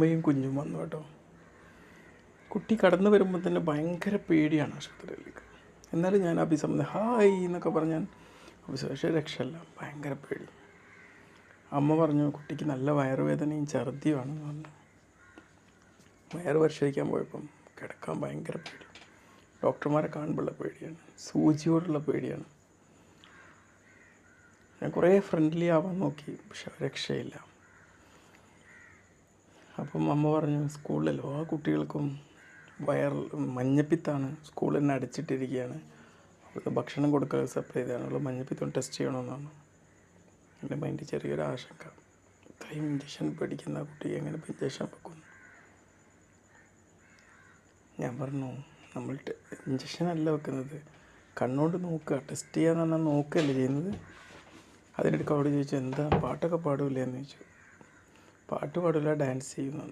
അമ്മയും കുഞ്ഞും വന്നു കേട്ടോ. കുട്ടി കടന്നു വരുമ്പോൾ തന്നെ ഭയങ്കര പേടിയാണ് ആശുപത്രിയിലേക്ക്. എന്നാലും ഞാൻ അഭിസംബന്ധം ഹായ് എന്നൊക്കെ പറഞ്ഞാൽ അഭിസംബന്ധ രക്ഷയല്ല. ഭയങ്കര പേടി. അമ്മ പറഞ്ഞു കുട്ടിക്ക് നല്ല വയറുവേദനയും ഛർദിയുമാണെന്ന് പറഞ്ഞു. വയറ് പരിശോധിക്കാൻ പോയപ്പം കിടക്കാൻ ഭയങ്കര പേടി. ഡോക്ടർമാരെ കാണുമ്പോഴുള്ള പേടിയാണ്. സൂചിയോടുള്ള പേടിയാണ്. ഞാൻ കുറേ ഫ്രണ്ട്ലി ആവാൻ നോക്കി പക്ഷെ രക്ഷയില്ല. അപ്പം അമ്മ പറഞ്ഞു സ്കൂളിൽ എല്ലാ കുട്ടികൾക്കും വയർ മഞ്ഞപ്പിത്താണ് സ്കൂളിൽ തന്നെ അടച്ചിട്ടിരിക്കുകയാണ്. അവർക്ക് ഭക്ഷണം കൊടുക്കാൻ സപ്ലൈ ചെയ്യാനുള്ളൂ മഞ്ഞപ്പിത്തം ടെസ്റ്റ് ചെയ്യണമെന്നാണ്. എന്റെ മൈൻഡിൽ ചെറിയൊരു ആശങ്ക. ഇത്രയും ഇഞ്ചക്ഷൻ പേടിക്കുന്ന കുട്ടി എങ്ങനെ ഇഞ്ചക്ഷൻ വെക്കുന്നു? ഞാൻ പറഞ്ഞു നമ്മൾ ഇഞ്ചക്ഷൻ അല്ല വെക്കുന്നത്. കണ്ണോണ്ട് നോക്കുക. ടെസ്റ്റ് ചെയ്യാന്ന് പറഞ്ഞാൽ നോക്കുകയല്ലേ ചെയ്യുന്നത്? അതിനിടയ്ക്ക് അവിടെ ചോദിച്ചു എന്താ? പാട്ടൊക്കെ പാടില്ലേ എന്ന് ചോദിച്ചു. പാട്ട് പാടില്ല ഡാൻസ് ചെയ്യുന്നുണ്ട്.